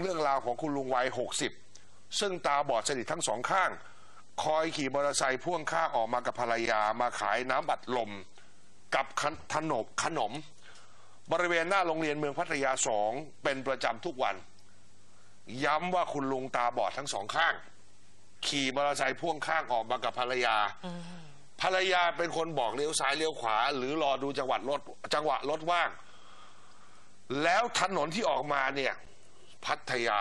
เรื่องราวของคุณลุงวัย 60 ซึ่งตาบอดสนิททั้งสองข้าง คอยขี่มอเตอร์ไซค์พ่วงข้างออกมากับภรรยามาขายน้ำบัดลม กับขนขนมขนม บริเวณหน้าโรงเรียนเมืองพัทยาสองเป็นประจำทุกวัน ย้ำว่าคุณลุงตาบอดทั้งสองข้าง ขี่มอเตอร์ไซค์พ่วงข้างออกมากับภรรยา ภรรยาเป็นคนบอกเลี้ยวซ้ายเลี้ยวขวา หรือรอดูจังหวัดรถจังหวะรถว่าง แล้วถนนที่ออกมาเนี่ย พัทยา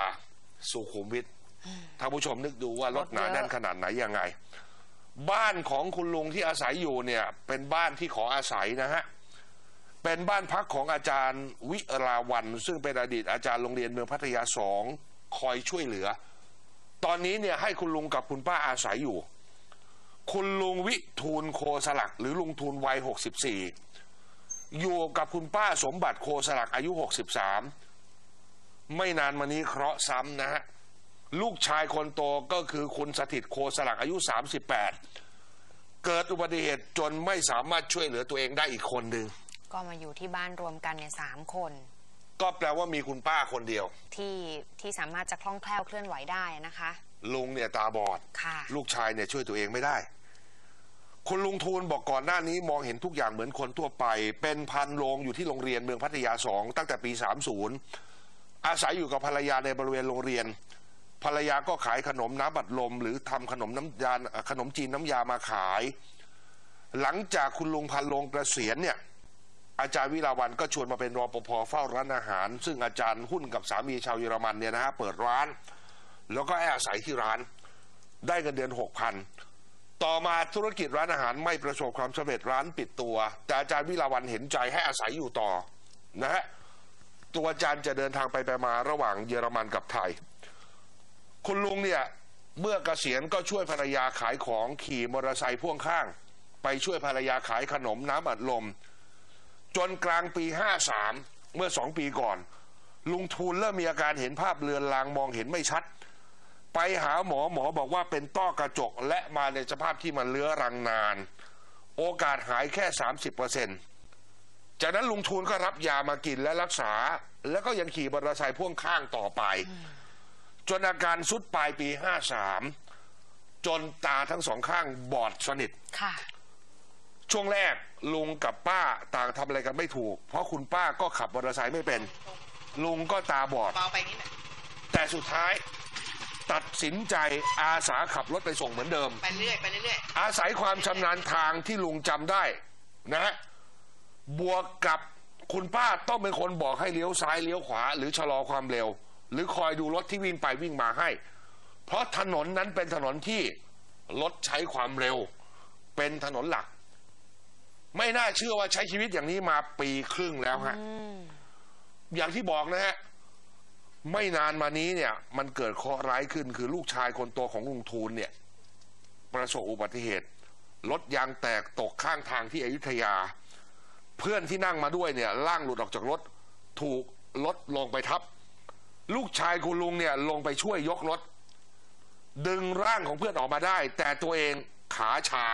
สุขุมวิทท่านผู้ชมนึกดูว่ารถหนาแน่นขนาดไหนยังไง บ้านของคุณลุงที่อาศัยอยู่เนี่ย เป็นบ้านที่ขออาศัยนะฮะเป็นบ้านพักของอาจารย์วิราวัน ซึ่งเป็นอดีตอาจารย์โรงเรียนเมืองพัทยาสองคอยช่วยเหลือ ตอนนี้เนี่ยให้คุณลุงกับคุณป้าอาศัยอยู่ คุณลุงวิทูลโคสลัก หรือลุงทูลวัย 64 อยู่กับคุณป้าสมบัติโคสลักอายุ 63 ไม่นานมานี้เคราะห์ซ้ำนะฮะลูกชายคนโตก็คือคุณสถิตโคสลักอายุ 38 เกิดอุบัติเหตุจนไม่สามารถช่วยเหลือตัวเองได้อีกคนหนึ่งก็มาอยู่ที่บ้านรวมกันเนี่ยสามคน ก็แปลว่ามีคุณป้าคนเดียว ที่ที่สามารถจะคล่องแคล่วเคลื่อนไหวได้นะคะ ลุงเนี่ยตาบอด ค่ะ ลูกชายเนี่ยช่วยตัวเองไม่ได้ คุณลุงทูลบอกก่อนหน้านี้มองเห็นทุกอย่างเหมือนคนทั่วไป เป็นพันโรงอยู่ที่โรงเรียนเมืองพัทยาสองตั้งแต่ปี 30 อาศัยอยู่กับภรรยาในบริเวณโรงเรียน ภรรยาก็ขายขนมน้ำบัดลม หรือทำขนมน้ำยาขนมจีนน้ำยามาขาย หลังจากคุณลุงพันโรงเกษียณเนี่ยอาจารย์วิลาวันก็ชวนมาเป็นรอปภเฝ้าร้านอาหาร ซึ่งอาจารย์หุ้นกับสามีชาวเยอรมันเนี่ยนะฮะเปิดร้าน แล้วก็แอบอาศัยที่ร้านได้เงินเดือนหกพันต่อมาธุรกิจร้านอาหารไม่ประสบความสำเร็จร้านปิดตัว แต่อาจารย์วิลาวันเห็นใจให้อาศัยอยู่ต่อนะฮะ ตัวอาจารย์จะเดินทางไปไปมาระหว่างเยอรมันกับไทย คุณลุงเนี่ยเมื่อเกษียณก็ช่วยภรรยาขายของขี่มอเตอร์ไซค์พ่วงข้าง ไปช่วยภรรยาขายขนมน้ำอัดลม จนกลางปี 53 เมื่อสองปีก่อน ลุงทูลเริ่มมีอาการเห็นภาพเลือนลางมองเห็นไม่ชัด ไปหาหมอหมอบอกว่าเป็นต้อกระจกและมาในสภาพที่มันเลื้อรังนาน โอกาสหายแค่ 30% จากนั้นลุงทูลก็รับยามากินและรักษา แล้วก็ยังขี่มอเตอร์ไซค์พ่วงข้างต่อไป จนอาการสุดปลายปี 53 จนตาทั้งสองข้างบอดสนิท ค่ะ ช่วงแรกลุงกับป้าต่างทำอะไรกันไม่ถูก เพราะคุณป้าก็ขับมอเตอร์ไซค์ไม่เป็น ลุงก็ตาบอด เบาไปนิดหน่อยแต่สุดท้ายตัดสินใจอาสาขับรถไปส่งเหมือนเดิม ไปเรื่อยไปเรื่อยอาศัยความชำนาญทางที่ลุงจำได้นะฮะ บวกกับคุณป้าต้องเป็นคนบอกให้เลี้ยวซ้ายเลี้ยวขวา หรือชะลอความเร็ว หรือคอยดูรถที่วิ่งไปวิ่งมาให้ เพราะถนนนั้นเป็นถนนที่รถใช้ความเร็ว เป็นถนนหลัก ไม่น่าเชื่อว่าใช้ชีวิตอย่างนี้มาปีครึ่งแล้วฮะอืมอย่างที่บอกนะฮะไม่นานมานี้เนี่ย มันเกิดเคราะห์ร้ายขึ้น คือลูกชายคนโตของลุงทูลเนี่ย ประสบอุบัติเหตุรถยางแตกตกข้างทางที่อยุธยา เพื่อนที่นั่งมาด้วยเนี่ยล่างหลุดออกจากรถ ถูกรถลงไปทับ ลูกชายคุณลุงเนี่ยลงไปช่วยยกรถ ดึงร่างของเพื่อนออกมาได้ แต่ตัวเองขาชา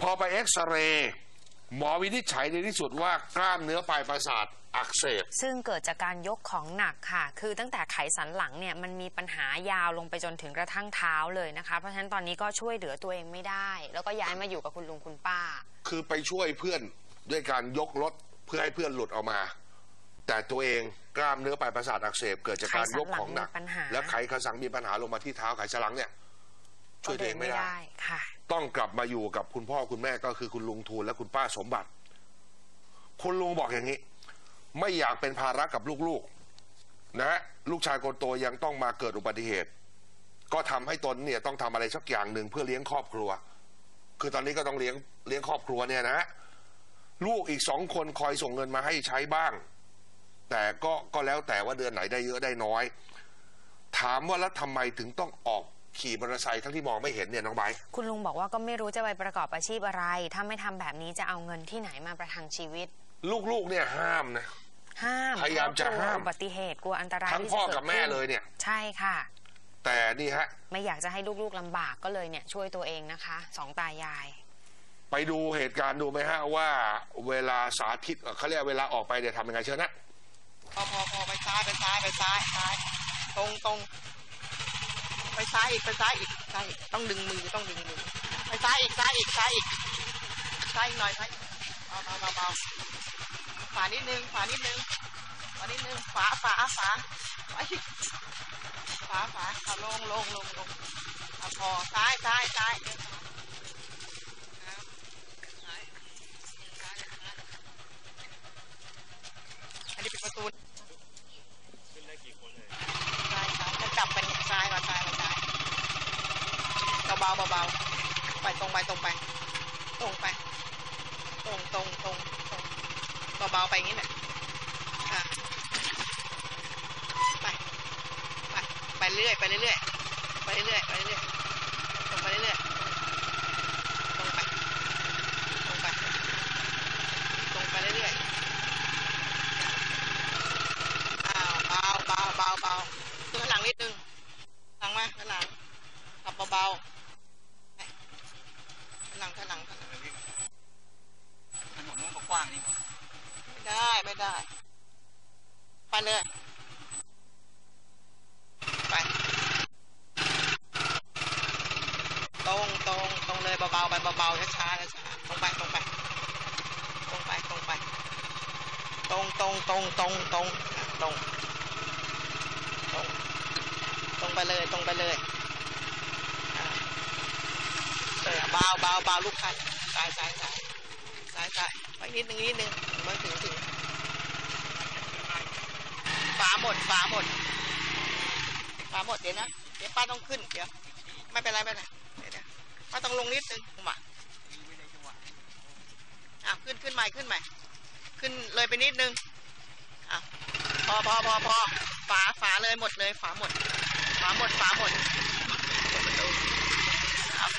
พอไปเอ็กซเรย์หมอวินิจฉัยในที่สุดว่ากล้ามเนื้อปลายประสาทอักเสบ ซึ่งเกิดจากการยกของหนักค่ะ คือตั้งแต่ไขสันหลังเนี่ยมันมีปัญหายาวลงไปจนถึงกระทั่งเท้าเลยนะคะ เพราะฉะนั้นตอนนี้ก็ช่วยเหลือตัวเองไม่ได้ แล้วก็ย้ายมาอยู่กับคุณลุงคุณป้า คือไปช่วยเพื่อน ด้วยการยกรถเพื่อให้เพื่อนหลุดออกมา แต่ตัวเองกล้ามเนื้อปลายประสาทอักเสบเกิดจากการยกของหนัก ไขสันหลังมีปัญหา และไขกระสังมีปัญหาลงมาที่เท้าไขสันหลังเนี่ย ช่วยตัวเองไม่ได้ ค่ะ ต้องกลับมาอยู่กับคุณพ่อคุณแม่ก็คือคุณลุงทูลและคุณป้าสมบัติ คุณลุงบอกอย่างนี้ ไม่อยากเป็นภาระกับลูกๆ นะฮะลูกชายคนโตยังต้องมาเกิดอุบัติเหตุ ก็ทำให้ตนเนี่ยต้องทำอะไรสักอย่างหนึ่งเพื่อเลี้ยงครอบครัว คือตอนนี้ก็ต้องเลี้ยงเลี้ยงครอบครัวเนี่ยนะฮะ ลูกอีกสองคนคอยส่งเงินมาให้ใช้บ้าง แต่ก็ก็แล้วแต่ว่าเดือนไหนได้เยอะได้น้อย ถามว่าแล้วทำไมถึงต้องออกขี่มอเตอร์ไซค์ทั้งที่มองไม่เห็นเนี่ยน้องไบร์ทคุณลุงบอกว่าก็ไม่รู้จะไปประกอบอาชีพอะไร ถ้าไม่ทำแบบนี้จะเอาเงินที่ไหนมาประทังชีวิต ลูกๆเนี่ยห้ามนะ ห้ามพยายามจะเพรกลัวห้ามอุบัติเหตุกลัวอันตรายทั้งที่พ่อจะกับแม่เลยเนี่ย ใช่ค่ะ แต่นี่ฮะ ไม่อยากจะให้ลูกๆลำบากก็เลยเนี่ยช่วยตัวเองนะคะสองตายาย ไปดูเหตุการณ์ดูไหมฮะว่าเวลาสาธิตเขาเรียกเวลาออกไปเนี่ยทำยังไงเชิญนะพอพอพอไปซ้ายไปซ้ายไปซ้ายซ้ายตรงตรงไปซ้ายอีกไปซ้ายอีกซ้ายอีกต้องดึงมือต้องดึงมือไปซ้ายอีกซ้ายอีกซ้ายอีกซ้ายอีกหน่อยซ้ายเบาเบาเบาเบาขวานิดนึงขวานิดนึงขวานิดนึงฝาฝาฝาขวาอีกฝาฝาเอาลงลงลงลงพอซ้ายซ้ายซ้ายครับซ้ายซ้ายซ้ายอันนี้เป็นประตู ซ้ายซ้ายจะจับไปซ้ายมาซ้ายมาซ้ายเบาๆเบาๆไปตรงไปตรงไป ตรงไป ตรงตรงตรงตรงเบาๆไปอย่างนี้แหละอะไปไปไปเรื่อยไปเรื่อยไปเรื่อยไปเรื่อยตรงไปเรื่อยตรงไปตรงไปตรงไปเรื่อยอ้าวเบาเบาเบาเบาขึ้นข้างหลังนิดนึงหลังมาข้างหลังขับเบาๆไปข้า หลังข้างหลังข้างหลังถนนมันก็กว้างนี่ไม่ได้ไม่ได้ ไปเลย ไป ตรงตรงตรงเลยเบาๆไปเบาๆช้าๆช้าๆตรงไปตรงไป ตรงไปตรงไป ตรงตรงตรงตรงตรงอะตรงตรงตรงไปเลยตรงไปเลยอะ เบาเบาเบาลูกคันซ้ายซ้ายซ้ายซ้ายซ้ายไปนิดนึงนิดนึงมาถึงถึงฝาหมดฝาหมดฝาหมดเดี๋ยวนะเดี๋ยวป้าต้องขึ้นเดี๋ยวไม่เป็นไรไม่เป็นไรเดี๋ยวเดี๋ยวป้าต้องลงนิดนึงมาอะขึ้นขึ้นใหม่ขึ้นใหม่ขึ้นเลยไปนิดนึงอะพอพอพอพอฝาฝาเลยหมดเลยฝาหมดฝาหมดฝาหมด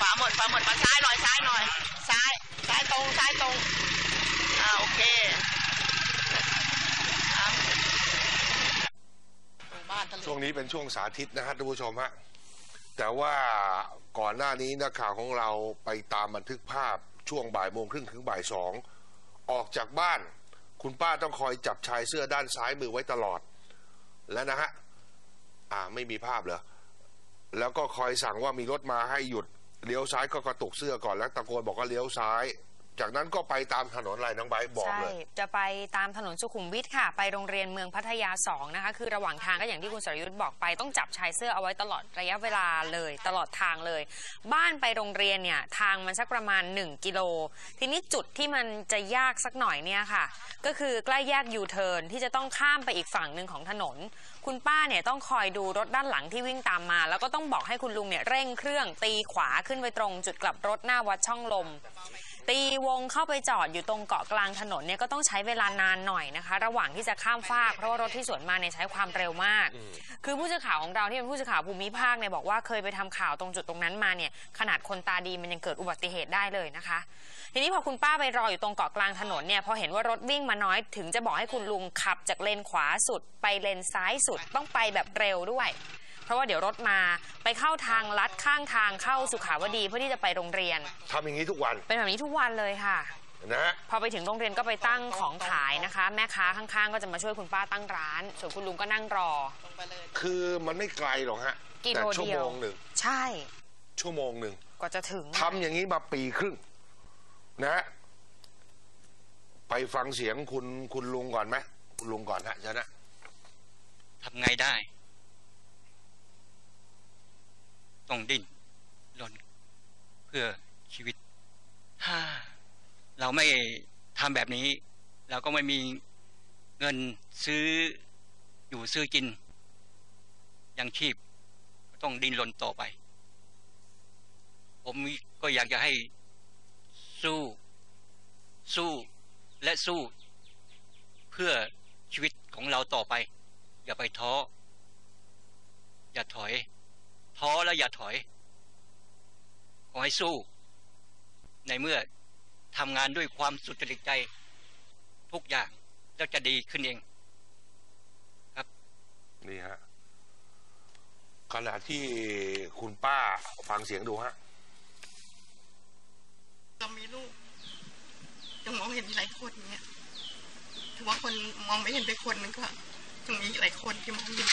อะฝาหมดฝาหมดมาซ้ายหน่อยซ้ายหน่อย ซ้ายซ้ายตรงซ้ายตรงอ่าโอเคช่วงนี้เป็นช่วงสาธิตนะฮะท่านผู้ชมฮะแต่ว่าก่อนหน้านี้นักข่าวของเราไปตามบันทึกภาพช่วงบ่ายโมงครึ่งถึงบ่ายสองออกจากบ้าน คุณป้าต้องคอยจับชายเสื้อด้านซ้ายมือไว้ตลอด แล้วนะฮะอ่าไม่มีภาพเหรอแล้วก็คอยสั่งว่ามีรถมาให้หยุด เลี้ยวซ้ายก็กระตุกเสื้อก่อนแล้วตะโกนบอกว่าเลี้ยวซ้าย จากนั้นก็ไปตามถนนอะไรน้องไบร์ทบอกใช่ เลย จะไปตามถนนสุขุมวิทค่ะ ไปโรงเรียนเมืองพัทยา 2 นะคะ คือระหว่างทางก็อย่างที่คุณสรยุทธ์บอกไป ต้องจับชายเสื้อเอาไว้ตลอดระยะเวลาเลย ตลอดทางเลย บ้านไปโรงเรียนเนี่ย ทางมันสักประมาณ 1 กิโล ทีนี้จุดที่มันจะยากสักหน่อยเนี่ยค่ะ ก็คือใกล้แยกยูเทิร์นที่จะต้องข้ามไปอีกฝั่งหนึ่งของถนน คุณป้าเนี่ยต้องคอยดูรถด้านหลังที่วิ่งตามมา แล้วก็ต้องบอกให้คุณลุงเนี่ยเร่งเครื่องตีขวาขึ้นไปตรง จุดกลับรถหน้าวัดช่องลม ตีวงเข้าไปจอดอยู่ตรงเกาะกลางถนนเนี่ยก็ต้องใช้เวลานานหน่อยนะคะ ระหว่างที่จะข้ามฟากเพราะว่ารถที่สวนมาเนี่ยใช้ความเร็วมาก คือผู้สื่อข่าวของเราที่เป็นผู้สื่อข่าวภูมิภาคเนี่ยบอกว่าเคยไปทำข่าวตรงจุดตรงนั้นมาเนี่ยขนาดคนตาดีมันยังเกิดอุบัติเหตุได้เลยนะคะ ทีนี้พอคุณป้าไปรออยู่ตรงเกาะกลางถนนเนี่ยพอเห็นว่ารถวิ่งมาน้อยถึงจะบอกให้คุณลุงขับจากเลนขวาสุด ไปเลนซ้ายสุดต้องไปแบบเร็วด้วย เพราะว่าเดี๋ยวรถมาไปเข้าทางลัดข้างทางเข้าสุขาวดีเพื่อที่จะไปโรงเรียน ทำอย่างนี้ทุกวันเป็นแบบนี้ทุกวันเลยค่ะ นะฮะ พอไปถึงโรงเรียนก็ไปตั้งของขายนะคะ แม่ค้าข้างๆ ก็จะมาช่วยคุณป้าตั้งร้าน ส่วนคุณลุงก็นั่งรอตรงไปเลยคือมันไม่ไกลหรอกฮะกิโลแต่ชั่วเดียโมวงหนึ่งใช่ชั่วโมงหนึ่งกว่าจะถึงทำอย่างนี้มาปีครึ่ง นะฮะไปฟังเสียงคุณคุณลุงก่อนไหมคุณลุงก่อนฮะเชิญนะ ทำไงได้ ต้องดิ้นรนเพื่อชีวิต ถ้าเราไม่ทำแบบนี้ เราก็ไม่มีเงินซื้ออยู่ซื้อกิน ยังชีพต้องดิ้นรนต่อไป ผมก็อยากจะให้สู้ สู้และสู้เพื่อชีวิตของเราต่อไป อย่าไปท้อ อย่าถอย ท้อแล้วอย่าถอย ขอให้สู้ ในเมื่อทำงานด้วยความสุจริตใจ ทุกอย่างแล้วจะดีขึ้นเองนี่ฮะขณะที่คุณป้าฟังเสียงดูฮะเรามีลูกยังมองเห็นหลายคนเนี่ยถือว่าคนมองไม่เห็นไปคนนึงก็ยังมีหลายคนที่มองเห็น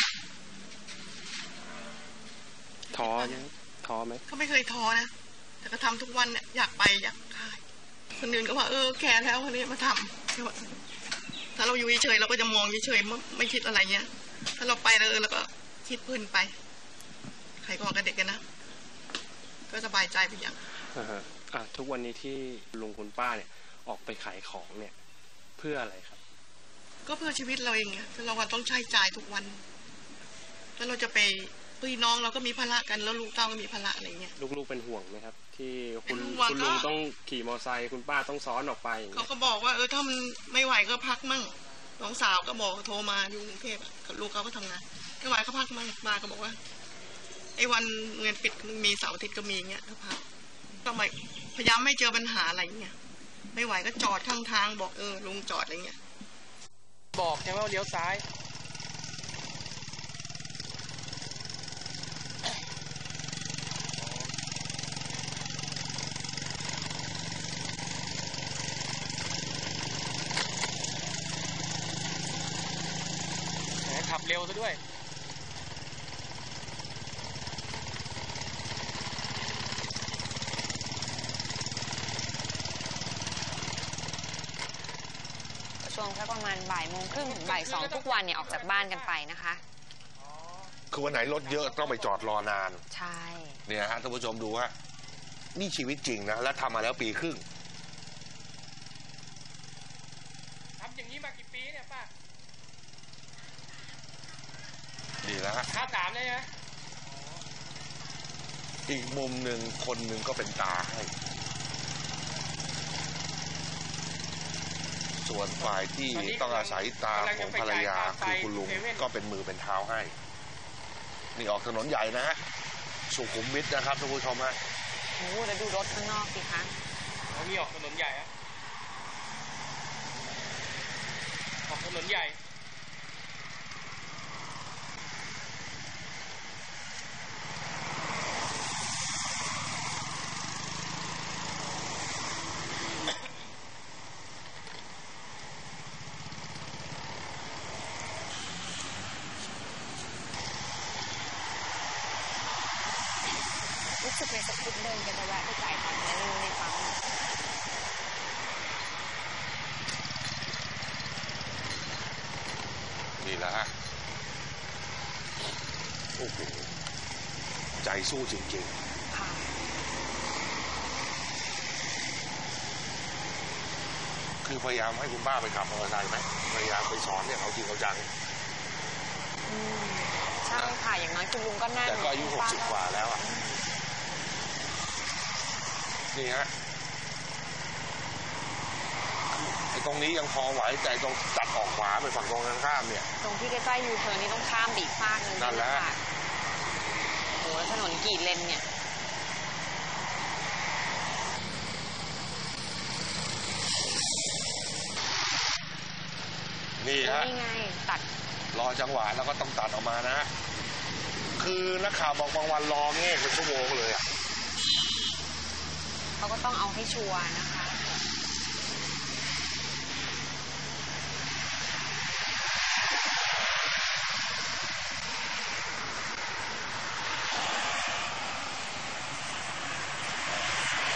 ท้อไหมท้อไหมก็ไม่เคยท้อนะแต่ก็ทำทุกวันเนี่ยอยากไปอยากขายคนอื่นก็ว่าเออแก่แล้วคนนี้มาทำแต่ว่าถ้าเราอยู่เฉยๆเราก็จะมองเฉยๆไม่ไม่คิดอะไรเงี้ย ถ้าเราไปแล้วเออเราก็คิดพื้นไปใครก็กับเด็กกันนะก็สบายใจไปอย่างอ่าฮะอะทุกวันนี้ที่ลุงคุณป้าเนี่ย ออกไปขายของเนี่ย เพื่ออะไรครับ ก็เพื่อชีวิตเราเองไงเราก็ต้องใช้จ่ายทุกวัน แล้วเราจะไป พี่น้องเราก็มีภาระกันแล้วลูกเต้าก็มีภาระอะไรเงี้ย ลูกๆเป็นห่วงไหมครับ ที่คุณเป็นห่วงคุณลุงก็ ต้องขี่มอเตอร์ไซค์คุณป้าต้องซ้อนออกไปอย่างเขาเงี้ยก็บอกว่าเออถ้ามันไม่ไหวก็พักมั่งน้องสาวก็บอกโทรมาอยู่กรุงเทพอะกับลูกเขาก็ทำงานไม่ไหวก็พักมั่งมาก็บอกว่าไอ้วันเงินปิดมันมีเสาร์อาทิตย์ก็มีเงี้ยก็พักต้องไปพยายามไม่เจอปัญหาอะไรเงี้ยไม่ไหวก็จอดข้างทางบอกเออลุงจอดอะไรเงี้ยบอกใช่ไหมว่าเลี้ยวซ้าย แหมขับ เร็วซะด้วยช่วงสักประมาณบ่ายโมงครึ่งถึงบ่ายสองทุกวันเนี่ยออกจากบ้านกันไปนะคะ คือวันไหนรถเยอะต้องไปจอดรอนาน ใช่ เนี่ยฮะท่านผู้ชมดูว่านี่ชีวิตจริงนะ และทำมาแล้วปีครึ่งทำอย่างนี้มากี่ปีเนี่ยป้า ดีแล้วฮะ ห้าสามเลยนะอีกมุมหนึ่งคนหนึ่งก็เป็นตาให้ ส่วนฝ่ายที่ต้องอาศัยตาของภรรยาคือคุณลุงก็เป็นมือเป็นเท้าให้ นี่ออกถนนใหญ่นะฮะ สุขุมวิทนะครับท่านผู้ชมฮะ โอ้โหแล้วดูรถข้างนอกสิคะแล้วนี่ออกถนนใหญ่อะออกถนนใหญ่ สึกในสกุปเดินกันจะแวะไปจ่ายตังค์แล้วในปั๊มนี่แหละฮะโอ้โหใจสู้จริงค่ะๆคือพยายามให้คุณป้าไปขับมอเตอร์ไซค์ไหมพยายามไปสอนเนี่ยเขาจริงเขาจังอืมใช่ค่ะอย่างน้อยคุณลุงก็นั่งแต่ก็อายุหกสิบกว่าแล้วอะ นี่ฮะไอ้ตรงนี้ยังพอไหวแต่ตรงตัดออกขวาไปฝั่งตรงกันข้ามเนี่ย ตรงที่ใกล้ๆยูเทิร์นนี่ต้องข้ามบีกฟากหนึงนั่นแหละค่โอ้โหแล้วถนนกี่เลนเนี่ย นี่ฮะ นี่ไงตัดรอจังหวะแล้วก็ต้องตัดออกมานะฮะคือนักข่าวบอกบางวันรอเงี้ยเป็นชั่วโมงเลยอะ เขาก็ต้องเอาให้ชัวร์นะคะ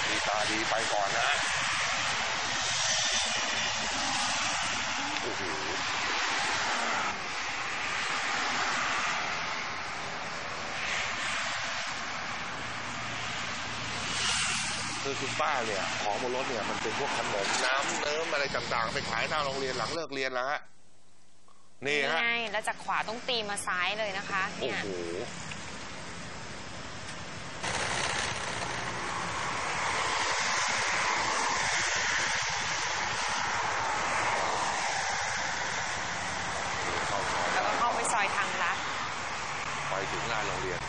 ดีตาดีไปก่อนนะฮะ โอ้โห คือคุณป้าเนี่ยของบนรถเนี่ยมันเป็นพวกขนมน้ำเนิ้มอะไรต่างๆ ไปขายหน้าโรงเรียนหลังเลิกเรียนแล้วฮะนี่นี่ฮะไงแล้วจากขวาต้องตีมาซ้ายเลยนะคะโอ้เนี่ยโหเข้าซอยแล้วก็เข้าไปซอยทางลัด ไปถึงหน้าโรงเรียน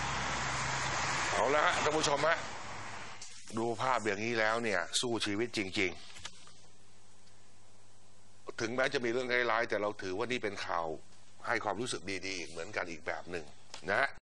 เอาละฮะท่านผู้ชมฮะ ดูภาพอย่างนี้แล้วเนี่ย สู้ชีวิตจริง ๆ ถึงแม้จะมีเรื่องร้ายๆแต่เราถือว่านี่เป็นข่าวให้ความรู้สึกดีๆ เหมือนกันอีกแบบหนึ่งนะฮะ